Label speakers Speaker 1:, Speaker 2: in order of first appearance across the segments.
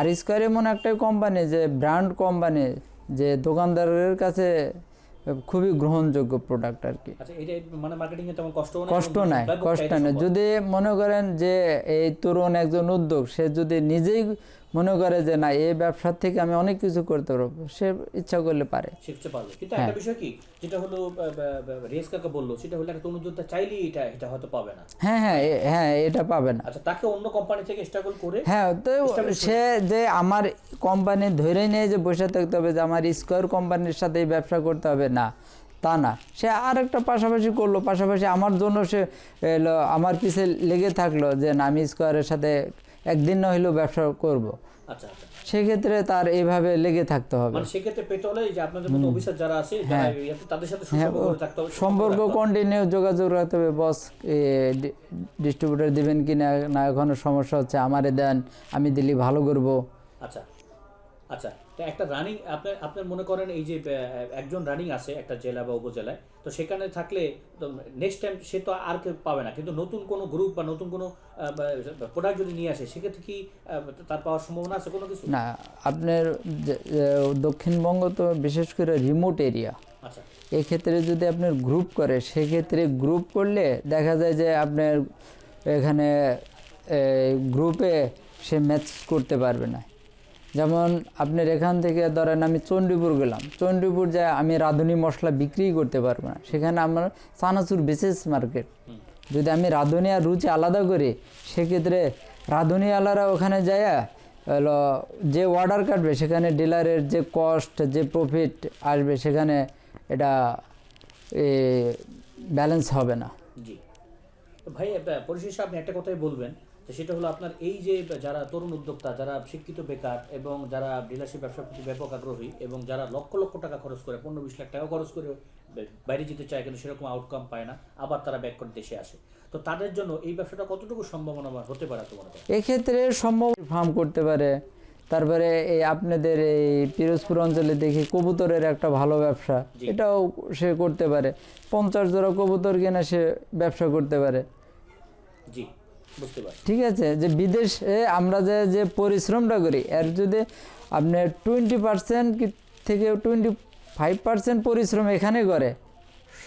Speaker 1: আর square এমন একটা company যে ব্র্যান্ড কোম্পানি যে দোকানদারের কাছে খুবই গ্রহণযোগ্য প্রোডাক্ট আর কি।
Speaker 2: আচ্ছা মানে কষ্ট
Speaker 1: কষ্ট নাই কষ্ট নাই। যদি মনে করেন যে এই তরুণ একজন উদ্যোগ সে যদি নিজেই মনে করে যে না এই ব্যবসার থেকে আমি অনেক কিছু করতে পারব। সে ইচ্ছা করলে পারে।
Speaker 2: শিখতে পারবে। কিন্তু
Speaker 1: হ্যাঁ।
Speaker 2: একটা বিষয় কি? যেটা হলো রেস কাকা বলল সেটা হলো একটা তরুণযোদ্ধা চাইলেই এটা এটা হয়তো পাবে না।
Speaker 1: হ্যাঁ হ্যাঁ হ্যাঁ এটা পাবে না।
Speaker 2: আচ্ছা তাকে অন্য কোম্পানি থেকে স্ট্রাগল করে
Speaker 1: হ্যাঁ তো সে যে আমার কোম্পানি ধরে নিয়ে যে বসে থাকতে হবে যে আমার স্কোয়ার কোম্পানির সাথে ব্যবসা করতে হবে না তা না। সে আর একটা পাশাপাশি করল পাশাপাশি আমার জন্য সে আমার পিছে লেগে থাকল যে না আমি স্কোয়ারের সাথে একদিন না হইলেও ব্যবসা করব।
Speaker 2: আচ্ছা আচ্ছা।
Speaker 1: সেক্ষেত্রে তার এইভাবে লেগে থাকতে হবে।
Speaker 2: মানে সেক্ষেত্রে পেতে হলে যে আপনাদের মতো অফিসার যারা আছে তাদের সাথে
Speaker 1: হ্যাঁ
Speaker 2: থাকতে হবে
Speaker 1: সম্পর্ক কন্টিনিউ যোগাযোগ রাখতে হবে। বস ডিস্ট্রিবিউটার দিবেন কি না না এখনও সমস্যা হচ্ছে আমারে দেন আমি দিলি ভালো করব।
Speaker 2: আচ্ছা। আচ্ছা তো একটা রানিং আপনার আপনার মনে করেন এই যে একজন রানিং আছে একটা জেলা বা উপজেলায় তো সেখানে থাকলে নেক্সট টাইম সে তো আর কেউ পাবে না। কিন্তু নতুন কোনো গ্রুপ বা নতুন কোনো প্রোডাক্ট যদি নিয়ে আসে সেক্ষেত্রে কি তার পাওয়ার সম্ভাবনা আছে কোনো কিছু?
Speaker 1: না আপনার দক্ষিণবঙ্গ তো বিশেষ করে রিমোট এরিয়া
Speaker 2: আচ্ছা।
Speaker 1: এক্ষেত্রে যদি আপনার গ্রুপ করে সেক্ষেত্রে গ্রুপ করলে দেখা যায় যে আপনার এখানে গ্রুপে সে ম্যাচ করতে পারবে না। যেমন আপনার এখান থেকে ধরেন আমি চণ্ডীপুর গেলাম, চণ্ডীপুর যায় আমি রাঁধুনি মশলা বিক্রি করতে পারব না। সেখানে আমার চানাচুর বিশেষ মার্কেট। যদি আমি রাঁধুনি আর রুচি আলাদা করি, সেক্ষেত্রে রাঁধুনি আলারা ওখানে যায় হলো যে অর্ডার কাটবে, সেখানে ডিলারের যে কস্ট যে প্রফিট আসবে, সেখানে এটা ব্যালেন্স হবে না।
Speaker 2: ভাই পরিশেষে আপনি একটা কথাই বলবেন। যে সেটা হলো আপনার এই যে যারা তরুণ উদ্যোক্তা যারা শিক্ষিত বেকার এবং যারা ডিলারশিপ ব্যবসার প্রতি ব্যাপক আগ্রহী এবং যারা লক্ষ লক্ষ টাকা খরচ করে পনেরো বিশ লাখ টাকা খরচ করে বাইরে যেতে চায় কিন্তু সেরকম আউটকাম পায় না আবার তারা ব্যাক করে দেশে আসে। তো তাদের জন্য এই ব্যবসাটা কতটুকু সম্ভাবনা হতে পারে তোমার
Speaker 1: এক্ষেত্রে সম্ভব ফার্ম করতে পারে। তারপরে এই আপনাদের এই পিরোজপুর অঞ্চলে দেখি কবুতরের একটা ভালো ব্যবসা এটাও সে করতে পারে। পঞ্চাশ জোড়া কবুতর কিনা সে ব্যবসা করতে পারে।
Speaker 2: জি।
Speaker 1: ঠিক আছে যে বিদেশে আমরা যে যে পরিশ্রমটা করি এর যদি আপনি টোয়েন্টি পার্সেন্ট থেকে টোয়েন্টি ফাইভ পার্সেন্ট পরিশ্রম এখানে করে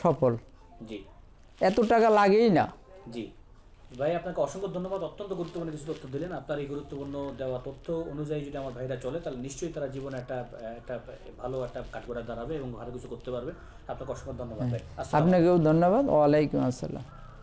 Speaker 1: সফল।
Speaker 2: জি।
Speaker 1: এত টাকা লাগেই না।
Speaker 2: জি। ভাই আপনাকে অসংখ্য ধন্যবাদ। অত্যন্ত গুরুত্বপূর্ণ কিছু তথ্য দিলেন। আপনার এই গুরুত্বপূর্ণ দেওয়া তথ্য অনুযায়ী যদি আমার ভাইরা চলে তাহলে নিশ্চয়ই তারা জীবনে একটা একটা ভালো একটা কাঠগড়া দাঁড়াবে এবং ভালো কিছু করতে পারবে। আপনাকে অসংখ্য ধন্যবাদ ভাই। আসসালামু
Speaker 1: আপনাকেও ধন্যবাদ। ওয়ালাইকুম আসসালাম।